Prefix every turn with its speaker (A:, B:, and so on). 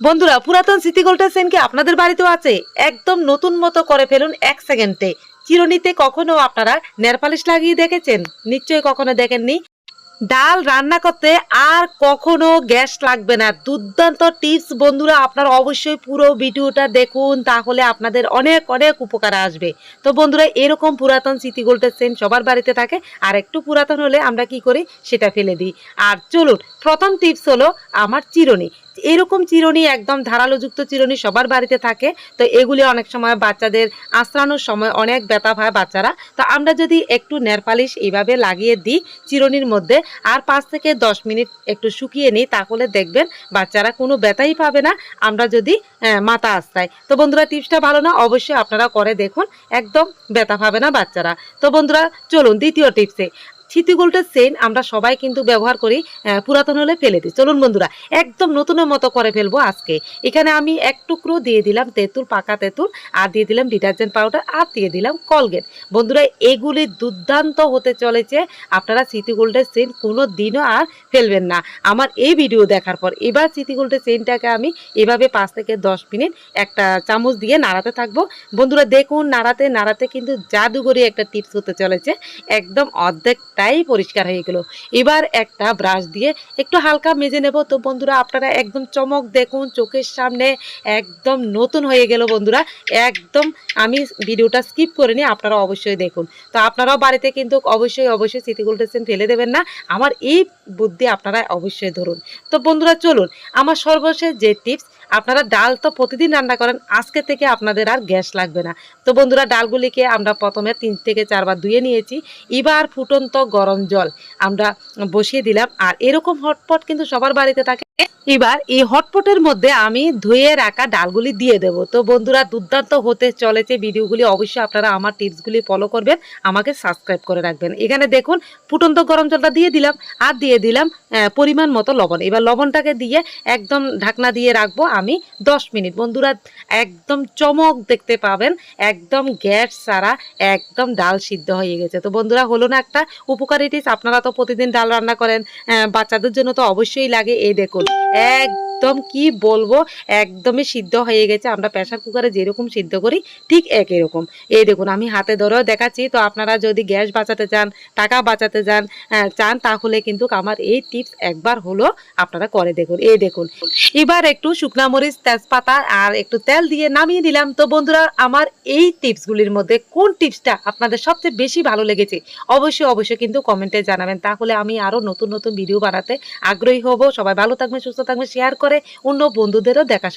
A: বন্ধুরা, পুরাতন সিটি গোল্ডের সেন কি আপনাদের বাড়িতেও আছে। একদম নতুন মতো করে ফেলুন এক সেকেন্ডে। চিরনিতে কখনো আপনারা নেরপালিশ লাগিয়ে দেখেছেন? নিশ্চয়ই কখনো দেখেননি? ডাল রান্না করতে আর কখনো গ্যাস লাগবে না। দুর্দান্ত টিপস বন্ধুরা, আপনারা অবশ্যই পুরো ভিডিওটা দেখুন, তাহলে আপনাদের অনেক অনেক উপকার আসবে। তো বন্ধুরা, এরকম পুরাতন স্মৃতি গোল্ডের সেন সবার বাড়িতে থাকে। আর একটু পুরাতন হলে আমরা কি করি? সেটা ফেলে দিই। আর চলুন, প্রথম টিপস হলো আমার চিরুনি। এরকম চিরুনি, একদম ধারালোযুক্ত চিরুনি সবার বাড়িতে থাকে। তো এগুলি অনেক সময় বাচ্চাদের আঁচড়ানোর সময় অনেক ব্যথা পায় বাচ্চারা। তো আমরা যদি একটু নেরপালিশ এইভাবে লাগিয়ে দিই চিরুনির মধ্যে আর পাঁচ থেকে দশ মিনিট একটু শুকিয়ে নিই, তাহলে দেখবেন বাচ্চারা কোনো ব্যথাই পাবে না। আমরা যদি মাথা আস্তায় তো বন্ধুরা, টিপসটা ভালো না? অবশ্যই আপনারা করে দেখুন। একদম ব্যথা পাবে না বাচ্চারা। তো বন্ধুরা, চলুন দ্বিতীয় টিপসে। গোল্ডের সেন আমরা সবাই কিন্তু ব্যবহার করি পুরাতন হলে ফেলে দিই। চলুন বন্ধুরা, একদম নতুনের মতো করে ফেলব আজকে। এখানে আমি এক টুকরো দিয়ে দিলাম তেঁতুল, পাকা তেঁতুল, আর দিয়ে দিলাম ডিটারজেন্ট পাউডার, আর দিয়ে দিলাম কলগেট। বন্ধুরা, এগুলি দুর্দান্ত হতে চলেছে। আপনারা স্মৃতি গোল্ডের সেন কোনো দিনও আর ফেলবেন না। আমার এই ভিডিও দেখার পর এবার স্মৃতি গোল্ডের সেনটাকে আমি এভাবে পাঁচ থেকে দশ মিনিট একটা চামচ দিয়ে নাড়াতে থাকব। বন্ধুরা, দেখুন, নাড়াতে নাড়াতে কিন্তু জাদুঘরি একটা টিপস হতে চলেছে। একদম অর্ধেকটাই পরিষ্কার হয়ে গেল। এবার একটা ব্রাশ দিয়ে একটু হালকা মেজে নেব। তো বন্ধুরা, আপনারা একদম চমক দেখুন, চোখের সামনে একদম নতুন হয়ে গেল বন্ধুরা। একদম আমি ভিডিওটা স্কিপ করে নিই আপনারা অবশ্যই দেখুন। তো আপনারাও বাড়িতে কিন্তু অবশ্যই অবশ্যই স্মৃতি গোল্ডেসেন ফেলে দেবেন না। আমার এই বুদ্ধি আপনারা অবশ্যই ধরুন। তো বন্ধুরা, চলুন। আমার সর্বশেষ যে টিপস আপনারা ডাল তো প্রতিদিন রান্না করেন, আজকে থেকে আপনাদের আর গ্যাস লাগবে না। তো বন্ধুরা, ডালগুলিকে আমরা প্রথমে তিন থেকে চারবার ধুয়ে নিয়েছি। এবার ফুটন্ত গরম জল। আমরা বসিয়ে দিলাম। আর এরকম হটপট কিন্তু সবার বাড়িতে থাকে। এবার এই হটপটের মধ্যে আমি ধুয়ে রাখা ডালগুলি দিয়ে দেব। তো বন্ধুরা, দুর্দান্ত হতে চলেছে ভিডিওগুলি। অবশ্যই আপনারা আমার টিপসগুলি ফলো করবেন। আমাকে সাবস্ক্রাইব করে রাখবেন। এখানে দেখুন, ফুটন্ত গরম জলটা দিয়ে দিলাম। আর দিয়ে দিলাম পরিমাণ মতো লবণ। এবার লবণটাকে দিয়ে একদম ঢাকনা দিয়ে রাখব আমি দশ মিনিট। বন্ধুরা, একদম চমক দেখতে পাবেন। একদম গ্যাস ছাড়া একদম ডাল সিদ্ধ হয়ে গেছে। তো বন্ধুরা, হলো না একটা উপকারী টিপস আপনারা তো প্রতিদিন ডাল রান্না করেন বাচ্চাদের জন্য তো অবশ্যই লাগে, এই দেখুন। একদম কি বলব, একদমই সিদ্ধ হয়ে গেছে। আমরা প্রেশার কুকারে যেরকম সিদ্ধ করি, ঠিক একই রকম। এই দেখুন, আমি হাতে ধরেও দেখাচ্ছি, তো আপনারা যদি গ্যাস বাঁচাতে চান, টাকা বাঁচাতে চান চান, তাহলে কিন্তু আমার এই টিপস একবার হলো আপনারা করে দেখুন। এই দেখুন, এবার একটু শুকনা মরিচ, তেজপাতা আর একটু তেল দিয়ে নামিয়ে দিলাম। তো বন্ধুরা, আমার এই টিপসগুলির মধ্যে কোন টিপসটা আপনাদের সবচেয়ে বেশি ভালো লেগেছে? অবশ্যই অবশ্যই কিন্তু কমেন্টে জানাবেন। তাহলে আমি আরও নতুন নতুন ভিডিও বানাতে আগ্রহী হব। সবাই ভালো থাকবেন, সুস্থ থাকবেন শেয়ার করে অন্য বন্ধুদেরও দেখা